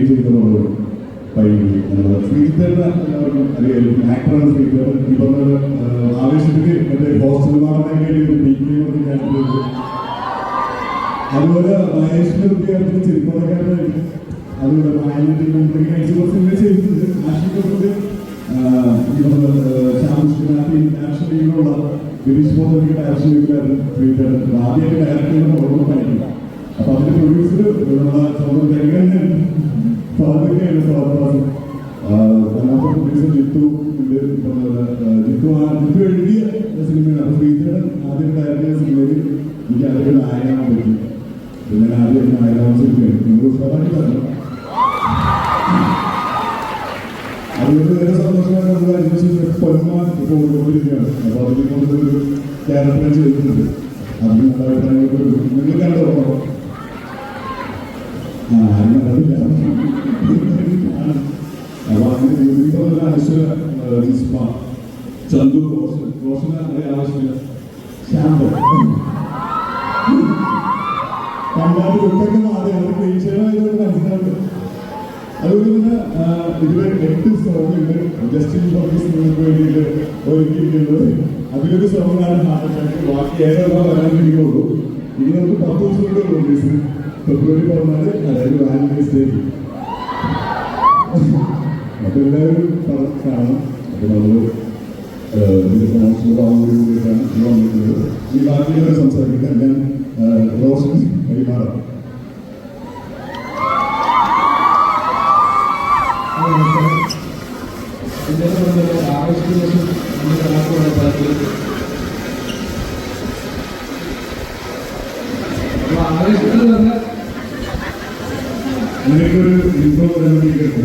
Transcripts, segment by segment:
ചെയ്ത പടവും പൈകി ശ്രീധരൻ എല്ലാവർക്കും അറിയാം ആക്ടറാണ് ശ്രീധരൻ ഈ പറഞ്ഞ ആവേശത്തിന് മറ്റേ ഹോസ്റ്റൽ. അതുപോലെ മഹേഷിന്റെ വിദ്യാർത്ഥി ചെറുപ്പക്കാരനായിട്ട് അതുപോലെ മായന്റെ കുറച്ച് ചെയ്തിട്ടുണ്ട് ആഷിഖ് ഈ പറഞ്ഞ ശ്യാമകൃഷ്ണനാഥി ഡയറക്ഷൻ ടീമിലുള്ള ഗിരീഷ് ബോധനിക്ക് ഡയറക്ഷൻ ടീമിലായിരുന്നു ശ്രീധരൻ ആദ്യമായിട്ട് ഡയറക്ട് ചെയ്യുന്ന ഓർമ്മ അപ്പൊ അതിന്റെ പ്രൊഡ്യൂസർ നമ്മുടെ സ്വന്തം ജഗൻ ഫാദൊക്കെയാണ് ഫാദാസ് രണ്ടാമത്തെ പ്രൊഡ്യൂസർ ജിത്തു ഉണ്ട് ഇപ്പൊ നമ്മുടെ, ജിത്തു ആ ജിത്തു എഴുതിയ സിനിമയാണ് അപ്പോൾ അങ്ങനെ അശ്വര നിസ്മ ചന്തു റോഷൻ റോഷന് അറിയാൻ ആവശ്യമില്ല ശ്യാമ്പോ കണ്ടാൽ കുട്ടൊക്കെ മാറി അവർക്ക് ഈശ്വരമായതുകൊണ്ട് മനസ്സിലാവുന്നത് അതുപോലെ തന്നെ ഇതുവരെ എട്ട് സോങ് ഉണ്ട് ജസ്റ്റിൻ ബോബീസ് വേണ്ടിയിട്ട് ഒരുക്കിയിട്ടുള്ളത് അതിലൊരു സോങ്ങാണ് ഹാർട്ട് അറ്റാക്ക് ബാക്കി ഏതെല്ലാം വരാൻ കഴിയുള്ളൂ ഇനി നമുക്ക് പത്ത് ദിവസം ഫെബ്രുവരി പറഞ്ഞാൽ അതായത് വാലന്റൈൻസ് ഡേ അപ്പൊ എല്ലാവരും കാണണം അപ്പൊ നമ്മൾ ഈ ബാക്കിയുള്ളവർ സംസാരിക്കാൻ ഞാൻ റോഷൻ കൈമാറാം അങ്ങനെയൊക്കെ ഒരു ഇൻഫോ അനുഭവിക്കട്ടെ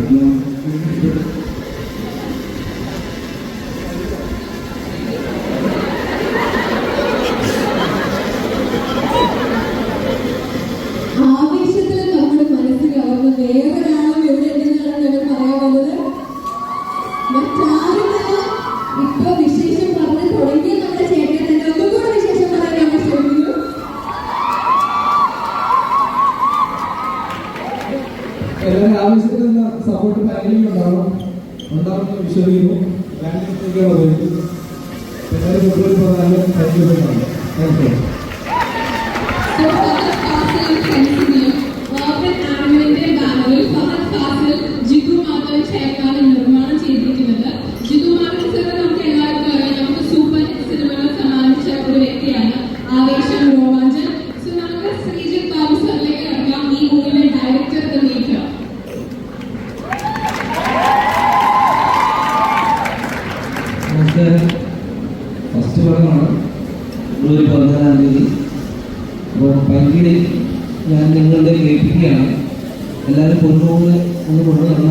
ഫാസിൽ ജിതു മാധവൻ ചേർന്നാണ്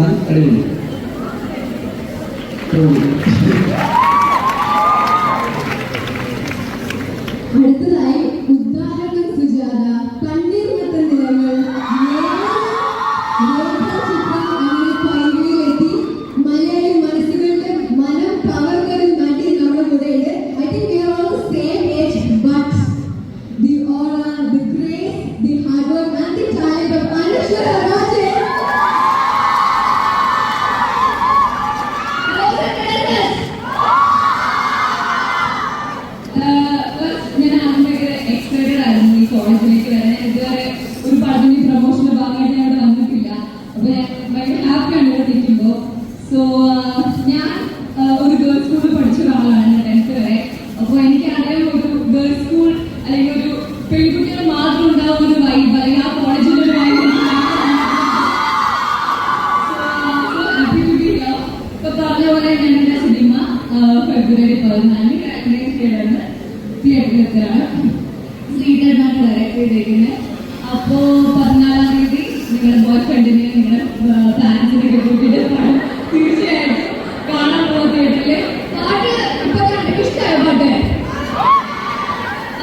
നടന്നാൽ അടിപൊളി. അടുത്തതായി ഞങ്ങളുടെ സിനിമ ഫെബ്രുവരി പതിനാലിന് തിയേറ്ററിലാണ് തിയേറ്ററിലെത്താണ് ശ്രീധരനാണ് ഡയറക്ട് ചെയ്തേക്കുന്നത്. അപ്പോ പതിനാലാം തീയതി നിങ്ങളുടെ ബോയ് ഫ്രണ്ടിനെ നിങ്ങളുടെ ഫാൻസിനെ കൂട്ടിയിട്ട് തീർച്ചയായിട്ടും കാണാൻ പോകുന്ന തിയേറ്ററിൽ. പാട്ട് ഇപ്പൊ കണ്ടിട്ട് ഇഷ്ടമായോ പാട്ട്?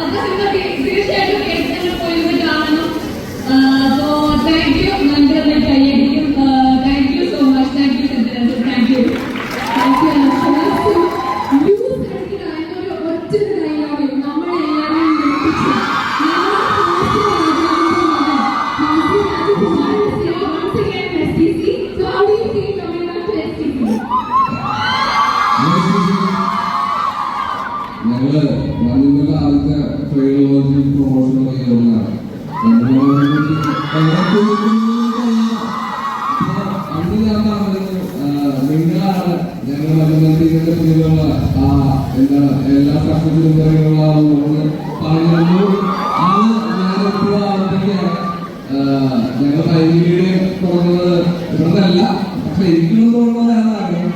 അപ്പൊ സിനിമ തീർച്ചയായിട്ടും എല്ലാ സക്സസിലും പിന്നിലുള്ള ആ നമ്മൾ പറഞ്ഞിരുന്നു അത് ഞാനിപ്പോൾ ഞങ്ങൾ ഇവിടുന്നല്ല. പക്ഷെ എനിക്കൊന്നും തോന്നുന്നതാണ് ആഗ്രഹം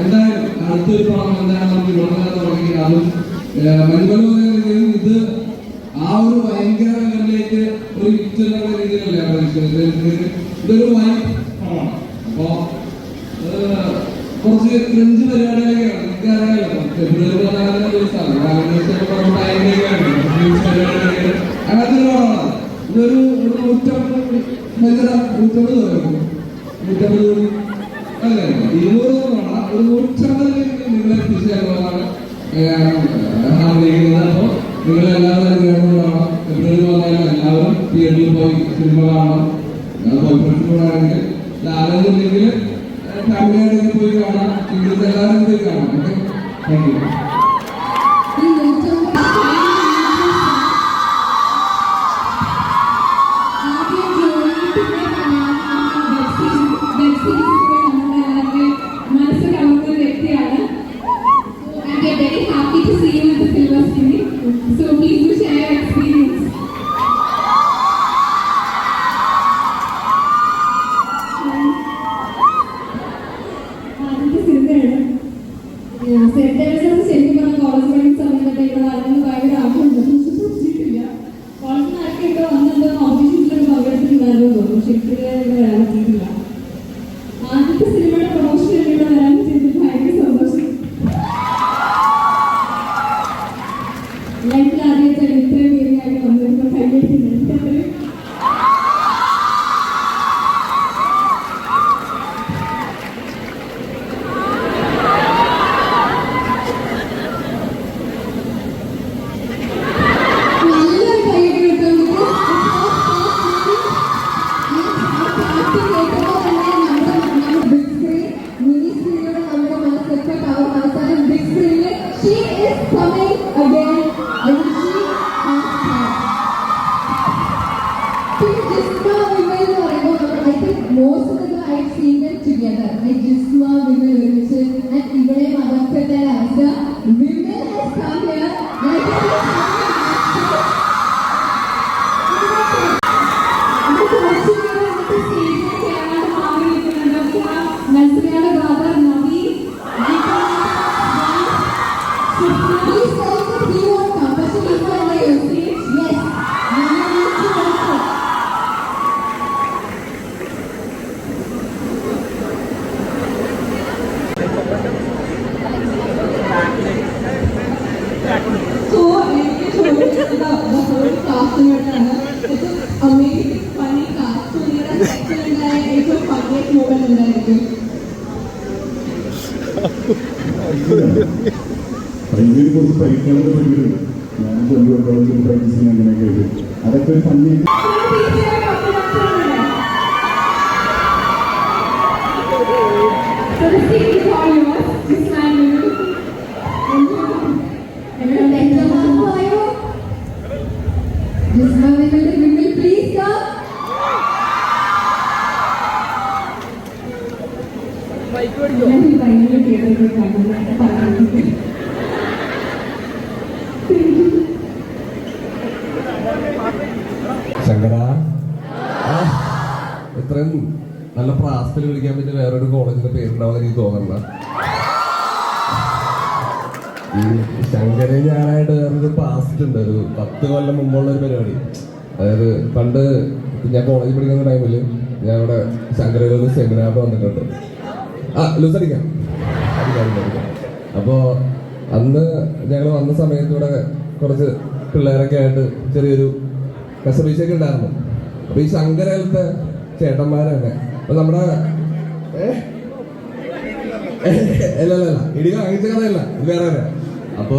എന്തായാലും അടുത്തൊരു പണം എന്തായാലും നമുക്ക് ഇവിടെ തുടങ്ങി അതും മരുമല ഇത് ആ ഒരു ഭയങ്കര ലെവലിലേക്ക് ഒരു ഹിറ്റ് എന്നുള്ള രീതിയിലല്ല ഇത് ഇതൊരു വൈ പടമാണ് അപ്പോ കുറച്ച് ക്രിഞ്ച് പരിപാടികളൊക്കെയാണ് ഇതൊരു ഒരു നൂറ്റമ്പത് നൂറ്റമ്പത് പേർക്കും നൂറ്റമ്പത് കോടി അല്ല ഇരുന്നൂറ് തവണ ഒരു നൂറ്റമ്പതിലേക്ക് നിങ്ങളെ എത്തിച്ചേരുന്നതാണ് ആഗ്രഹിക്കുന്നത് അപ്പോൾ നിങ്ങളെല്ലാവരും കേൾക്കുന്നതാണ് ഫെബ്രുവരി വന്നാലും എല്ലാവരും തിയേറ്ററിൽ പോയി സിനിമ കാണണം ബോയ്ഫ്രണ്ട്സിനോടാണെങ്കിൽ ആരെങ്കിലും ഫാമിലിയായിട്ട് പോയി കാണാം. ഇവിടുത്തെ എല്ലാവരും പോയി കാണാം. ഓക്കെ? താങ്ക് യു അതൊക്കെ ഒരു പങ്കെടുക്കുന്നുണ്ട്. So, ശങ്കര. ഇത്രയും നല്ല പ്രാസത്തിൽ വിളിക്കാൻ പറ്റിയ വേറൊരു കോളേജിന്റെ പേരുണ്ടാവുന്ന എനിക്ക് തോന്നണ്ട. ഈ ശങ്കരെ ഞാനായിട്ട് വേറൊരു പാസ്റ്റ് ഉണ്ട്. ഒരു പത്ത് കൊല്ലം മുമ്പുള്ള ഒരു പരിപാടി. അതായത് പണ്ട് ഞാൻ കോളേജിൽ പഠിക്കുന്ന ടൈമിൽ ഞാൻ ഇവിടെ ശങ്കരയിൽ ഒരു സെമിനാർ വന്നിട്ടുണ്ട്. ആ ലൂസ് അടിക്കാം. അടിക്കാം, അടിക്കാം, അടിക്കാം. അപ്പോ അന്ന് ഞങ്ങൾ വന്ന സമയത്ത് ഇവിടെ കുറച്ച് പിള്ളേരൊക്കെ ആയിട്ട് ചെറിയൊരു കസബീച്ചൊക്കെ ഉണ്ടായിരുന്നു. അപ്പൊ ഈ ശങ്കരയിലത്തെ ചേട്ടന്മാരൊക്കെ അപ്പൊ നമ്മുടെ? അല്ല അല്ല ഇടി വാങ്ങിച്ച കഥയല്ല വേറെ അപ്പൊ